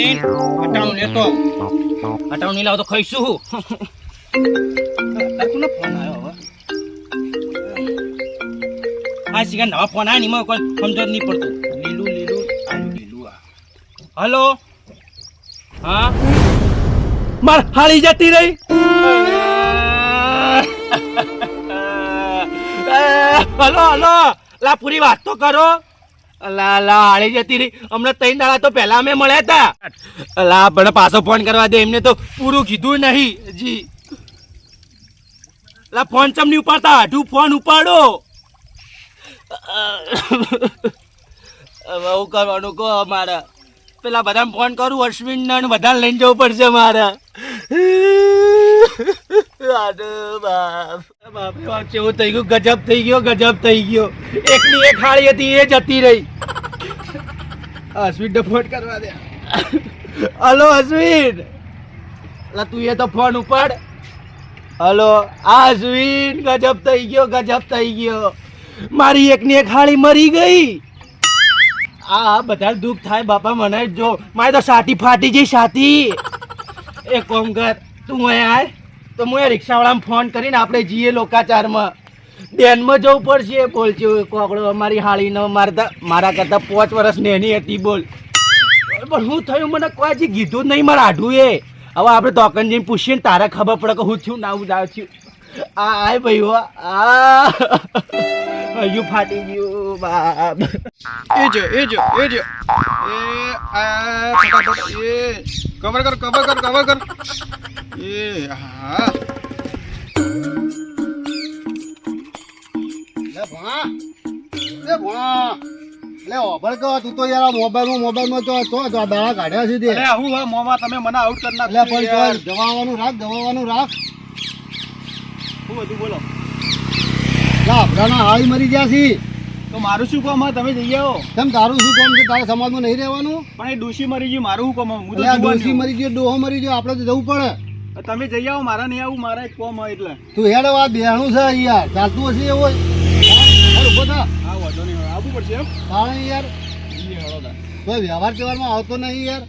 જઈને અટાણું લેતો. અટાણું નહીં લાવો તો ખાઈશું. કોનો ફોન આવ્યો હવે? આ સિગા નવા ફોન આવ્યા નહીં કોઈ સમજો નહીં પડતું. લીલું લીલું આનું લીલું આ. હલો? હા? માર હાળી જતી રહી. Hello hello. લા પૂરી વાત તો કરો. લા લા હાળી જતી રહી. હમણાં ત્રણ દાડા તો પહેલા અમે મળ્યા હતા. લા પણ પાછો ફોન કરવા દે. એમને તો પૂરું કીધું નહીં. જી. લા ફોન ચમ નહીં ઉપાડતા? હાડું ફોન ઉપાડો. હવે કરવાનું કહો મારે પેલા બધાને ફોન કરું અશ્વિન ને બધાને લઈને જવું પડશે મારે. બાપ. બાપ ગજબ થઈ ગયો, ગજબ થઈ ગયો. એકની એક હાળી હતી, એ જતી રહી. અશ્વિન ફોન કરવા તું એ તો ફોન ઉપાડ. હલો, આ અશ્વિન, ગજબ થઈ ગયો, ગજબ થઈ ગયો. મારી એકની એક હાળી મરી ગઈ. આ બધા દુઃખ થાય, બાપા, મને જો મારે તો સાટી ફાટી ગઈ, સાટી. એ કોમ કર, તું અહીંયા આય. તો હું એ રિક્ષાવાળાને ફોન કરીને આપણે જઈએ લોકાચારમાં. ડેનમાં જવું પડશે બોલજો કોકડો અમારી હાળીનો મારતા મારા કરતાં પાંચ વર્ષ નેની હતી, બોલ. પણ હું થયું, મને કોઈ હજી કીધું જ નહીં, મારા આઢું એ. હવે આપણે દોકાન જઈને પૂછીએ ને તારે ખબર પડે કે હું છું ના હું જાઉં છું. આ આય ભાઈ હો આ. હજુ ફાટી ગયું બાપ. એ જો એ જો એ જો. એ આ ફટાફટ એ. કવર કર કવર કર કવર કર. એ હા. લે ભણા. લે ભણા. લે ઓભળ કહો તું તો યાર મોબાઈલ મોબાઈલમાં તો તો તો દાડા કાઢ્યા છે તે. અરે હું મોમાં તમે મને આઉટ કરી એટલે પણ જવાવાનું રાખ જવાવાનું રાખ. શું બધું બોલો. આપણાના હાળી મરી ગયા છે. તો મારું શું કામ? હા? તમે જઈ આવો. કેમ તારું શું કામ છે? તારા સમાજમાં નહીં રહેવાનું? પણ એ ડોશી મરી ગઈ મારું શું કામ? હું તો ડોશી મરી ગયો ડોહો મરી ગયો આપણે તો જવું પડે. તમે જઈ આવો મારા નહીં આવું મારા એક કોમ હોય એટલે. તું હેડ આ બેહણું છે યાર ચાલતું હશે એવું હોય. ઊભો થા. હા વાંધો નહીં આવવું પડશે એમ. યાર. વ્યવહાર વ્યવહારમાં આવતો નહીં યાર.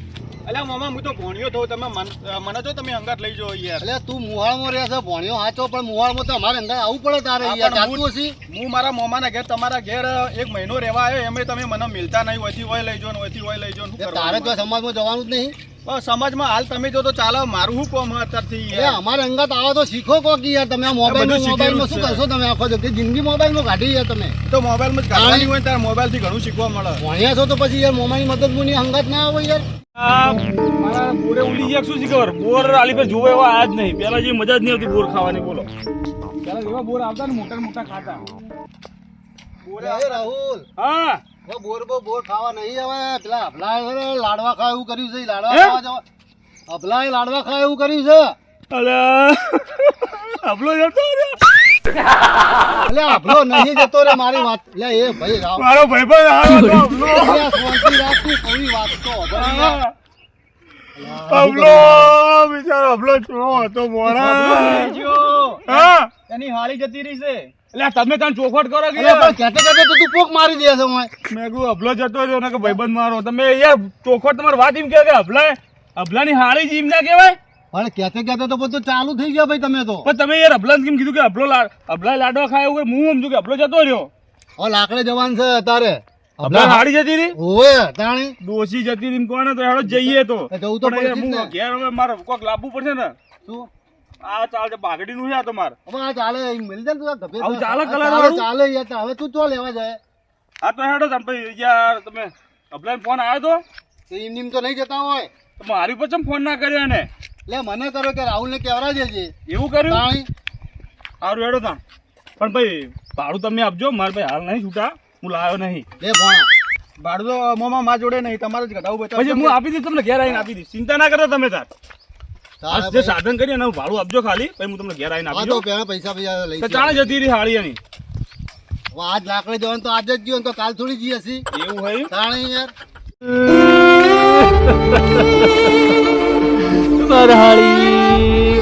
અલ્યા મામા હું તો ભણ્યો તો તમે મન- તો તમે અંગાત લઈ જાઓ યાર. એટલે તું મુહાળમાં રહેશે ભણ્યો હાચો પણ મુહાળમાં તો અમારે અંદર આવવું પડે તારે યાર ચાલતું હું- હશે? હું મારા મોમાના ઘેર તમારા ઘેર એક મહિનો રહેવા આવ્યો એમે તમે મને મિલતા નહીં ઓયથી હોય લઈ જાઓ ઓયથી લઈ જાઓ તારે તો સમાજ સમાજમાં જવાનું જ નહીં. સમાજમાં હાલ તમે જો તો ચાલો મારું શું કોમ અત્યારથી યાર? અમારે અંગત આવો તો શીખો કોક યાર તમે આ મોબાઈલ મોબાઈલમાં શું કરશો તમે આખો? કે જિંદગી મોબાઈલમાં કાઢી યાર તમે. તો મોબાઈલમાં જ કાઢવાની હોય ત્યારે મોબાઈલથી ઘણું શીખવા મળે. ભણ્યા છો તો પછી યાર મોમાની મદદ મુની અંગત ના આવે યાર. મારા બોરે ઉડી ગયા શું ખબર? બોર આલી પર જોવે એવા આજ નહીં. પેલા જે મજા જ નહીં આવતી બોર ખાવાની બોલો. પેલા એવા બોર આવતા ને મોટા મોટા ખાતા. બોરે આવે રાહુલ હા. બોર બો બોર ખાવા નહીં આવે. પેલા અભલા લાડવા ખાવા એવું કર્યું છે લાડવા ખાવા જવા. અભલા લાડવા ખાવા એવું કર્યું છે. અલે. અભલો જતો રહ્યો. એટલે આપલો નહીં જતો રે મારી વાત. એટલે એ ભાઈ રાવ. મારો ભાઈબંધ આવ્યો તો અબલો. શાંતિ રાખ તું કોની વાત તો. અબલો બિચારો આપલો ચૂનો હતો મોરા. જો, હા. એની હાળી જતી રહી છે. એટલે તમે તને ચોખવટ કરો કે પણ કેતે કેતે તો તું પોક મારી દે છે ઓય. મેં કહું અભલો જતો રહ્યો ને કે ભાઈબંધ મારો તમે યાર ચોખવટ તમારી વાત એમ કે અબલા અબલાની હાળી જીમ એમ ના કહેવાય? પણ કેતે કેતે તો બધું ચાલુ થઈ ગયા ભાઈ તમે તો. પણ તમે યાર અબલાને કેમ કીધું કે અબલો અબલા લાડવા ખાય કે હું સમજુ કે અબલો જતો રહ્યો. ઓ લાકડે જવાન છે તારે અબલા હાડી જતી રહી? ઓય તાણી. ડોસી જતી રહી કોને તો હેડો જઈએ તો. જવું તો હું ઘેર હવે મારે કોક લાવવું પડશે ને. શું? આ ચાલ બાગડી નું છે આ તો માર. હવે આ ચાલે મળી જાય તું આ ગભે આવું ચાલે આ વાળું? ચાલે યાર હવે તું ચો લેવા જાય. આ તો હેડો તમે યાર તમે અબલાને ફોન આવ્યો તો? તો એમ નીમ તો નહીં જતા હોય. તો મારી પર ચમ ફોન ના કર્યો એને? લે મને કરો કે રાહુલ ને કેવરા દેજે. એવું કર્યું? સારું હેડો તા પણ ભાઈ ભાડું તમે આપજો મારે ભાઈ હાલ નહીં છૂટા. હું લાવ્યો નહીં. એ ભણા. ભાડું તો મોમાં મા જોડે નહીં તમારે જ ઘટાવું પછી હું આપી દઈશ તમને ઘેર આવીને આપી દઈશ. ચિંતા ના કરો તમે તાર. જે સાધન કરી એનું ભાડું આપજો ખાલી પછી હું તમને ઘેર આવીને આપી દઉં. પેલા પૈસા પૈસા લઈ ચાણે જતી રહી હાળી એની. આજ લાકડે જવાનું તો આજ જ ગયો ને તો કાલ થોડી જઈએ હશે. એવું હોય તાણી યાર. મારાળી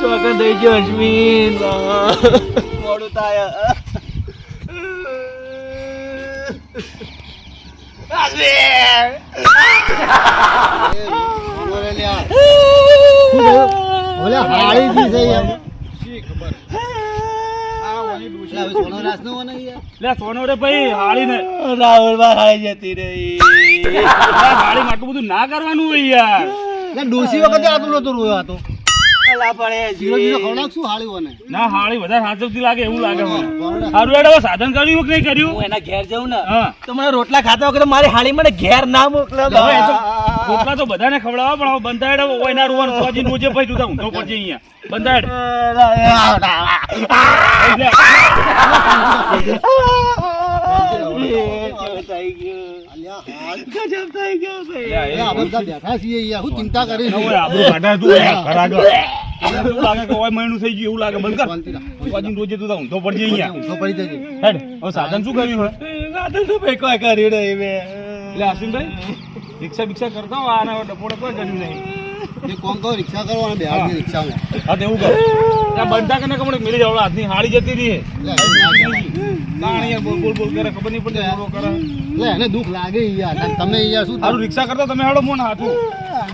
ચોકન થઈ ગયો અશ્વિન મોડું થાય. ઓલે હાળી જી છે યાર. લે, સોનો રે ભાઈ હાળી ને રાહુલમાં હાઈ જતી રહી હાળી માટલું બધું ના કરવાનું હોય યાર. ના ડોસી વખતે આટલું નતો રોયો આ તો. અલા પણ એ જીરો જીરો ખવડાવશું હાળી ઓને. ના હાળી વધારે સાચવતી લાગે એવું લાગે મને. સારું હેડો સાધન કર્યું કે નહીં કર્યું? એના ઘેર જાઉં ને તો મને રોટલા ખાતા વખતે મારી હાળી મને ઘેર ના મોકલે. તો રોટલા તો બધાને ખવડાવવા પણ હવે બંધા ના રોવાનું ફોજી રોજે પછી તું તો ઊંધો પડજે અહીંયા. હેડ. ગજબ થઈ ગયો ભાઈ એ બધા બેઠા છીએ યાર. શું ચિંતા કરી ના હોય, આબરૂ તું ઘર આગળ. એવું લાગે કે ઓય મહિનું થઈ ગયું એવું લાગે. બંધ કર. શાંતિ રોજે તું ઊંધો પડજે અહીંયા. ઊંધો પડી જજે. હેડ હવે સાધન શું કર્યું હે સાધન તો ભાઈ કોઈ કર્યું નહીં મેં એટલે અશ્વિનભાઈ રિક્ષા બિક્ષા કરતા હોય આના ડપોડે કોઈ કર્યું નહીં. એ કોમ તો રિક્ષા કરો અને બેહાડ દે રિક્ષા હા તો એવું કર ત્યાં બંધા કે કમણે મિલી જાવ હાથની હાળી જતી રહી. ના. બોલ બોલ કરે ખબર નહીં પડતી કરે. લે, એને દુઃખ લાગે યાર. તમે યાર શું તારું રિક્ષા કરતા તમે હાડો મોન હાથું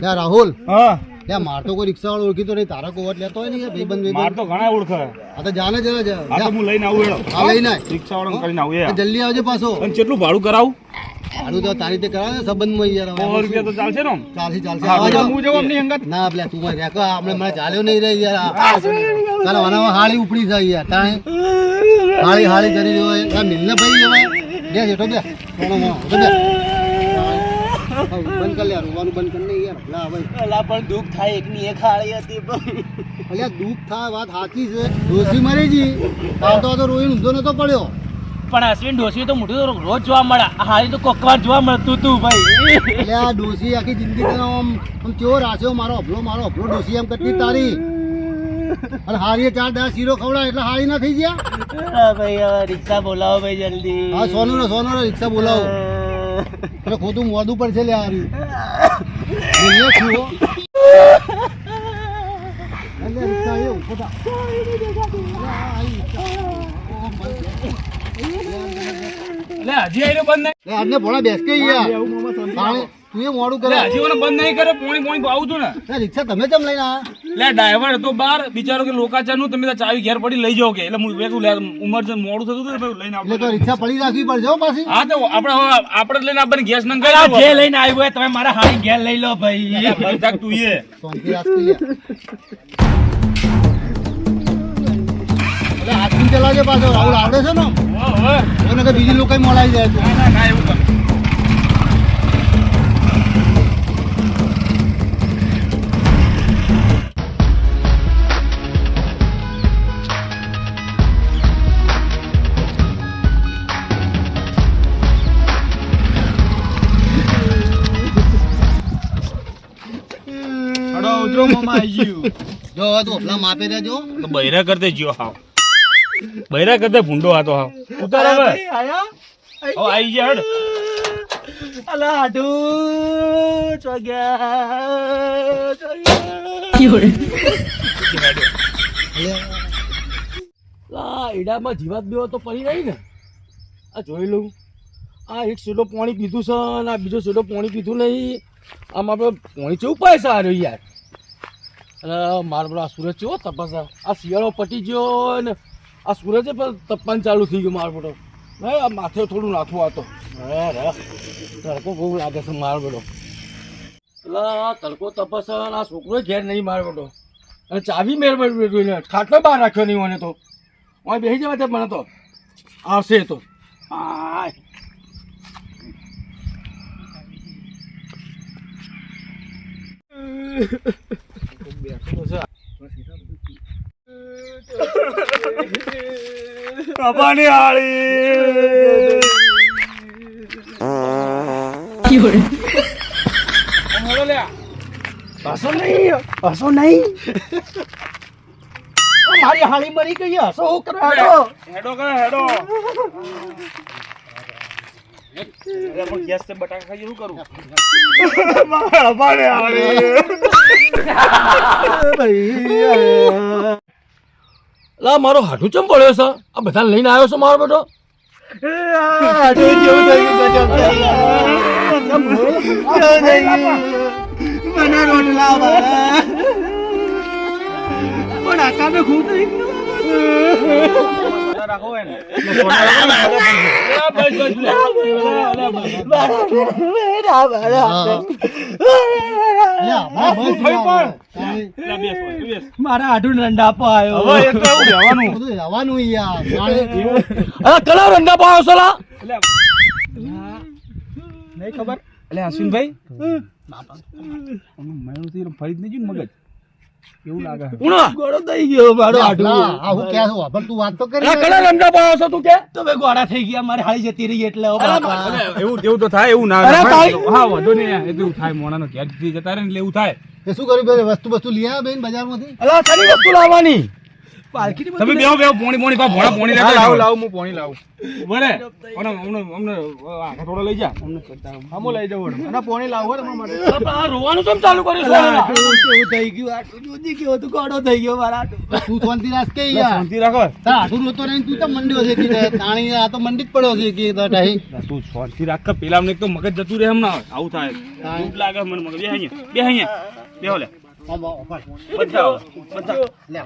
યાર રાહુલ. હા. યાર માર તો કોઈ રિક્ષા વાળો ઓળખીતો નહીં. તારા કોવટ લેતો હોય ને યાર ભાઈબંધ માર તો ઘણા ઓળખે. આ તો જાને જરા જા આ તો હું લઈને આવું એડો આ લઈને રિક્ષા વાળો કરીને આવું યાર જલ્દી આવજો પાછો. અને કેટલું ભાડું કરાવું? ભાડું તો તારી રીતે કરાવે સંબંધમાં યાર. હવે સો રૂપિયા તો ચાલશે ને ચાલશે ચાલશે. આવજો. હું જવાબ નહીં અંગત. ના પેલા તું ભાઈ રેકો. આપણે મને ચાલ્યો નહીં રે યાર. ચાલો આનામાં હાળી ઉપડી જાય યાર. તાણે. હાળી હાળી કરી રહ્યો હોય. મિલને ભાઈ હવે બે જેઠો બે મોનો, ઉઠો બે બંધ કર લે રોવાનું બંધ કર ને યાર. લા ભાઈ. લા પણ દુઃખ થાય એકની એક હાળી હતી પણ. અલ્યા દુઃખ થાય વાત સાચી છે. ડોસી મરી જી તો તો રોઈ ઊંધો નતો પડ્યો. પણ અશ્વિન ડોસી તો મોટું તો રોજ જોવા મળે. હાળી તો કોકવાર જોવા મળતું તું ભાઈ. એટલે આ ડોસી આખી જિંદગી તને આમ આમ કેવો રાખ્યો મારો અભલો મારો અભલો ડોસી એમ કરતી તારી. અને હારીએ ચાર દસ શીરો ખવડાય એટલે હારી ના થઈ ગયા? ભાઈ હવે રિક્ષા બોલાવો ભાઈ જલ્દી. હા સોનું નો સોનું નો રિક્ષા બોલાવો. એટલે ખોટું મોડું પડશે લે હારી. હજી આઈને બંધ નહીં. આજને ભોળા બેસ કે યાર. તું એ મોડું કરે. હજી બંધ નહીં કરે પોણી પોણી આવું છું ને. રિક્ષા તમે કેમ લઈને આયા? લે ડ્રાઈવર હતો બાર બિચારો કે લોકાચારનું તમે ચાવી ઘેર પડી લઈ જાઓ કે. એટલે હું વેગું લે ઉમર છે મોડું થતું હતું લઈને આવું તો રિક્ષા પડી રાખવી પડશે પાછી. હા તો આપણે હવે આપણે લઈને આપણને ગેસ નંગ આ જે લઈને આવ્યું હોય તમે મારા હાળી ઘેર લઈ લો ભાઈ. થાક તું એ. શાંતિ રાખી લે. એટલે હાથથી ચલાવજે પાછો? રાહુલ આવડે છે ને. બીજી લોકો મોલાઈ જાય તો ના ના ના એવું ઉતરો ગયું જો હવે તો ઓફલા માપે રહેજો તો બૈરા કરતે જ્યો હાવ. બૈરા કરતે ભૂંડો હતો હાવ. ઉતાર હવે. આયા? આઈ ગયા હડ. અલા હાડુ ચોગ્યા. ચોગ્યા લા ઈડામાં જીવાત બેવો તો પડી રહી ને. આ જોઈ લઉં. આ એક સીડો પાણી પીધું છે અને આ બીજો સીડો પાણી પીધું નહીં. આમ આપણે પાણી ચેવું પાય સારું યાર. અને મારો પેલો આ સૂરજ ચેવો તપાસ આ. શિયાળો પટી ગયો ને આ સૂરજે પણ તપવાનું ચાલુ થઈ ગયું મારો બેટો હે, આ માથે થોડું નાખવું હે રે તડકો બહુ લાગે છે મારો બેટો એટલે આ તડકો તપસ આ છોકરો ઘેર નહીં મારો બેટો અને ચાવી મેળ બેઠું ખાટલો બહાર રાખ્યો નહીં મને તો. હું બેસી જવા મને તો. આવશે તો. આય કપાની હાળી હેડો લે હસો નહીં હસો નહીં મારી હાળી મરી ગઈ હસો હેડો હેડો અરે પણ ગેસ તે બટાકા ખાઈ શું કરું? લા મારો હાડું ચમ પડ્યો છે? આ બધા લઈને આવ્યો છે મારો બેટો? મને રોટલા પણ આકાને ખૂબ થઈ ગયું રાખો એને. મારા આટું રંડાપો આવ્યો રહેવાનું. યાર તાણી રંડાપો આવ્યો છે નહીં ખબર એટલે અશ્વિનભાઈ ફરી જ નહીં મગજ એવું લાગે ઉણો. ગોળો થઈ ગયો મારો આટું ના, આવું ક્યાં છું? પણ તું વાત તો કરી અરે કલો રંડાપો આવ્યો તું કે? તમે ગોળા થઈ ગયા મારે હાલી જતી રહી એટલે એવું એવું તો થાય એવું ના હા વાંધો નહીં એવું થાય મોણાનો ઘેર જતા રહે એટલે એવું થાય. શું કર્યું વસ્તુ વસ્તુ લઈ આવ્યા બેન બજારમાંથી? અલા વસ્તુ લાવવાની? તમે બેહો બેહો પોણી પોણી પા ભોળા પોણી લેતા લાવ લાવ હું પોણી લાવ. બરે અમને અમને અમને આખા થોડો લઈ જા. અમને કરતા હમો લઈ જાવ. અને પોણી લાવું તમારા માટે. આ રોવાનું કેમ ચાલુ કર્યું છે? કેવું થઈ ગયું? આટલું જોજી કેવો? તું ગાડો થઈ ગયો મારા તું શાંતિ રાખ કે યાર. શાંતિ રાખો. તાર આટલું રોતો રહીને તું તો મંડ્યો છે કે તાણી આ તો મંડી જ પડ્યો છે કે તો ટાઈ. તું શાંતિ રાખ કે પેલા મને તો મગજ જતું રહે હમણાં. આવું થાય. દુખ લાગે મને મગજ. બે અહીંયા. બે અહીંયા. બેહો લે. આવો, આવો. બધા આવો, બધા. લે.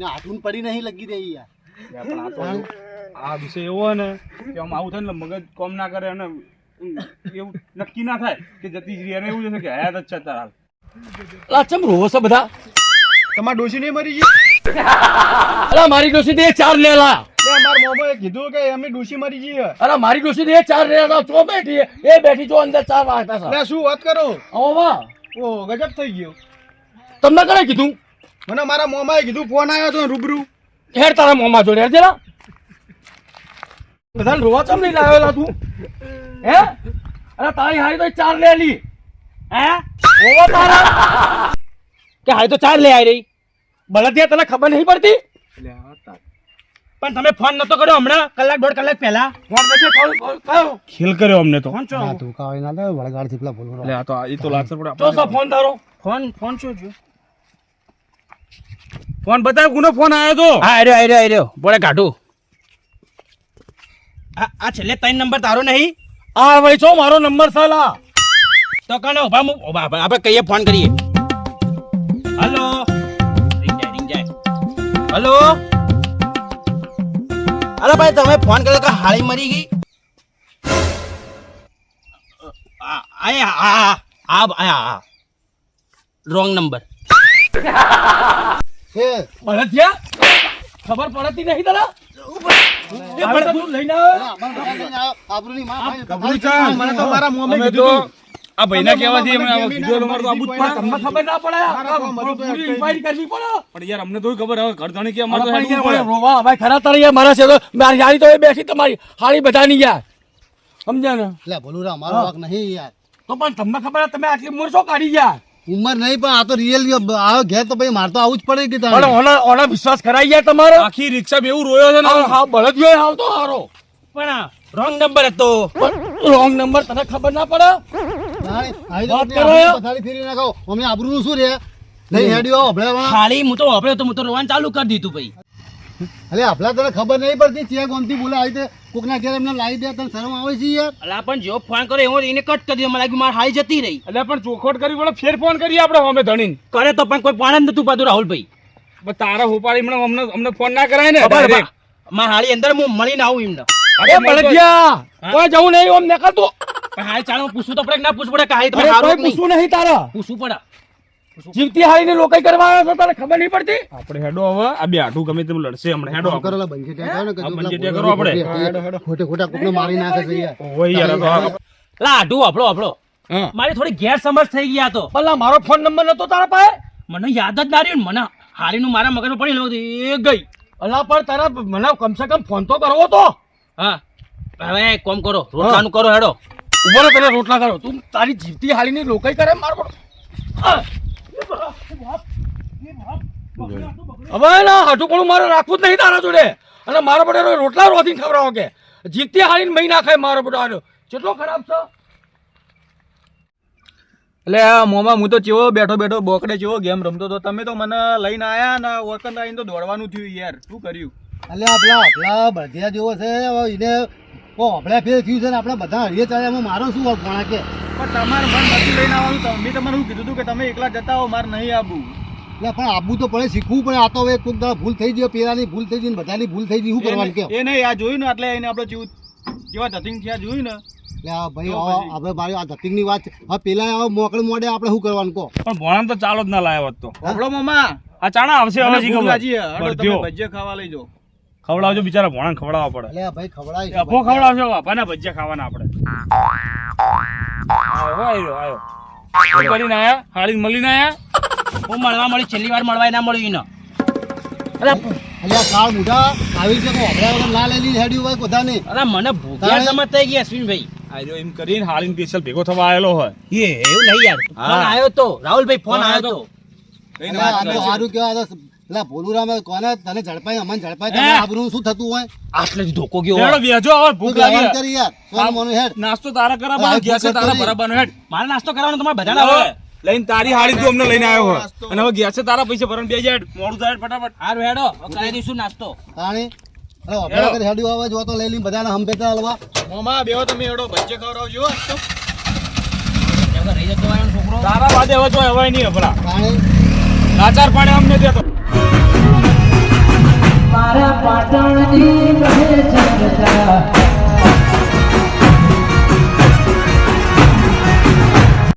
ને આઠું પડી નહીં લગી રહી યાર. પણ આ તો આ વિષય એવો ને કે આમ આવું થાય ને મગજ કોમ ના કરે અને એવું નક્કી ના થાય કે જતી જ રહી એવું છે કે હયાત જ છે તારા લાચમ ચમ રોવો છો બધા? તમારા ડોશી નહીં મરી ગઈ અલા મારી ડોસી દે ચાર લેલા. મારા મોમાએ કીધું કે અમે ડોશી મરી જઈએ. અરે મારી ડોસી દે ચાર લેલા ચો બેઠી એ બેઠી જો અંદર ચાર વાગતા છે શું વાત કરો? વાહ ઓ ગજબ થઈ ગયો. તમને કરે કીધું? મને મારા મોમાએ કીધું ફોન આવ્યો તો રૂબરૂ. હેર તારા મોમા જોડે હેર જરા. બધાને રોવા ચમ નહીં લાવેલા તું? હે? અરે તારી હારી તો ચાર લે લી. હે? રોવા તારા. કે હારી તો ચાર લે આવી રહી. બળદિયા તને ખબર નહીં પડતી? પણ તમે ફોન નતો કર્યો હમણાં? કલાક દોઢ કલાક પહેલા. ફોન પછી કોલ કયો? ખેલ કર્યો અમને તો. ના, તું કાવે ના લે વળગાડથી પેલા બોલવો લે આ તો આ- તો લાગશે પડે તો ફોન તારો ફોન ફોન શું થયું? ફોન બતાવ કોનો ફોન આવ્યો તો? હા આર્યો આર્યો આર્યો બોલે કાઢું આ આ છેલ્લે ત્રણ નંબર તારો નહીં? આ ભાઈ છો મારો નંબર સાલા. તો કને ઊભા મુ. આપણે કહીએ ફોન કરીએ. હલો? રિંગ જાય રિંગ જાય. હલો? અરે ભાઈ તમે ફોન કર્યો કે હાળી મરી ગઈ? આ આ આ આ આ આ રોંગ નંબર બળદિયા ખબર પડતી નહીં તને? ભાઈ. મારા તમે કહેવાથી. તમને ખબર ના પડે. મારા કરવી પડે. પણ યાર અમને તો ખબર હવે ઘર ધણી કે અમારે. રોવા હવે ખરા તારે યાર મારા છે તો મારી હારી તો બેસી તમારી હારી બધાની યાર. સમજ્યા ને? એટલે બોલું રે અમારો નહીં યાર. તો પણ તમને ખબર તમે આટલી મૂળ શું કાઢી ગયા ઉંમર નહીં પણ આ તો રિયલ આ ઘેર તો ભાઈ મારે તો આવું જ પડે કે પણ ઓલા ઓના ઓના વિશ્વાસ કરાઈ ગયા તમારો. આખી રિક્ષા બેવું રોયો છે ને હા હા બળદિયો આવતો હારો. પણ રોંગ નંબર હતો. રોંગ નંબર તને ખબર ના પડે? આવી વાત તો કરો પથારી ફેરી નાખો. અમને આબરૂ શું રે? નહીં હેડ્યો હભળાવાળા. ખાલી હું તો વાપર્યો તો હું તો રોવાનું ચાલુ કરી દીધું ભાઈ. અલે આપલા તને ખબર નહીં પડતી ચિયા ગોમતી બોલે આવી રીતે કોકના ઘેર એમને લાવી દે તને શરમ આવે છે યાર? અલા પણ જો ફોન કર્યો એવો એને કટ કરી દીધો મને લાગ્યું માર હાઈ જતી રહી. એટલે પણ ચોખવટ કરી બોલે ફેર ફોન કરીએ આપણે અમે ધણીને. કરે તો પણ કોઈ પાણ નતું પાડું રાહુલભાઈ. તારા હોપાડી મને અમને અમને ફોન ના કરાય ને ખબર હાળી અંદર હું મળીને આવું એમને. અરે બળદિયા, કોઈ જવું નહીં ઓમ નકર તો પણ હારી ચાલો પૂછું તો પડે ના પૂછવું પડે કે હારી તમે હારો પૂછું નહીં. પૂછવું નહીં તારા. પૂછવું પડે. જીવતી હારીને લોકાઈ કરવા આવ્યો છો તારે ખબર નહીં પડતી? આપણે હેડો હવે. આ બે આટું ગમે તેમ લડશે હમણાં. હેડો ફોન બંજે લા કરો ને કે હા, જો પેલા બંજેટિયા બોલો કરો આપણે. ખોટે- ખોટે ખોટા કોકને મારી નાખે છે યાર ઓય યાર તો લા આઢું આપણો આપણો. મારી થોડી ગેરસમજ થઈ ગયા તો. ભલા મારો ફોન નંબર નતો તારા પાસે? મને યાદ જ ના રહ્યું મને હારીનું મારા મગજમાં પડી લેવું એ ગઈ. અલા પણ તારા મને કમસે કમ ફોન તો કરવો તો. હા. હવે કોમ કરો રોટલાનું કરો હેડો. ઊભો પેલા તને રોટલા કરો. તું તારી જીવતી હાલીની લોકાઈ કરે માર. પડો કેટલો ખરાબ છે? એટલે મોમાં હું તો ચેવો બેઠો બેઠો બોકડે ચેવો ગેમ રમતો હતો. તમે તો મને લઈને આયા ને આવીને તો દોડવાનું થયું યાર. શું કર્યું? અલે આપલા આપલા બળદિયા જેવો છે. ઓ આપણે ફેર થયું છે ને આપણે બધા હળીએ ચાલ્યા મારો શું વાંક ભણા કે? પણ તમારે મન નથી લઈને આવવાનું. તમે તમને શું કીધું હતું કે તમે એકલા જતા હો મારે નહીં આવવું એટલે પણ આબુ તો પડે શીખવું પડે. આ તો હવે કોઈક દાડા ભૂલ થઈ ગયો પેલાની ભૂલ થઈ ગઈ બધાની ભૂલ થઈ ગઈ શું કરવાનું કે એ નહીં આ જોયું ને એટલે એને આપણે જેવું જેવા ધતિંગ થયા જોયું ને? એટલે આ ભાઈ આપણે મારી આ ધતિંગની વાત છે. હવે પેલા મોકળ મોડે આપણે શું કરવાનું કહો? પણ ભોણાને તો ચાલો જ ના લાયો હોત તો. આપણો મામા. આ ચાણા આવશે હવે ખબર. ભજીયા ખાવા લઈ જાઓ. ખવડાવજો બિચારા ભણા ખવડાવવા પડે. આ ભાઈ ખવડાવી અભો ખવડાવજો બાપાના ભજીયા ખાવાના આપણે. કરીને આયા હાળી મળીને આયા? હું મળવા મળી છેલ્લી વાર મળવાય ના મળ્યું ઈનો. કાળ મુઢા આવી છે આપણે વગર ના લઈ લીધી હોય અરે મને ભૂખ્યા સમજ થઈ ગઈ અશ્વિનભાઈ. આયો એમ કરીને હાળીને સ્પેશિયલ ભેગો થવા આવેલો હોય. એ એવું નહીં યાર. ફોન આવ્યો તો. રાહુલભાઈ ફોન ફોન આવ્યો તો. તો. સારું કહેવાય પેલા ભોલુરામે કોને તને ઝડપાય અમને ઝડપાય તને આબરૂ શું થતું હોય? આટલેથી ધોકો ગયો લેડો બેજો હવે ભૂખ લાગી કરી યાર. સોનું મોનો હેડ. નાસ્તો તારા કરા બા ગયા છે તારા કરી. બરાબરનો હેડ. મારે નાસ્તો કરવાનો તમારે બધાના હોય લઈને તારી હાડી તું અમને લઈને આવ્યો હોય. અને હવે ગેસ તારા પૈસા ભરણ બે જાય મોડું થાય ફટાફટ. હાર હેડો હવે કરાવી દઈશું નાસ્તો. તાણે અરે અભ્યાસ કરી હેડ્યું આવે જો તો લઈ લઈને બધાને હંપેતા હલવા. મોમા બેહો તમે એવડો ભજીયા ખવડાવજો આજ તો એવો રહી જતો એનો છોકરો તારા વાદે હવે તો હવે નહીં હપડા તાણે નાચાર પાડે અમને દેતો મારા પાટણની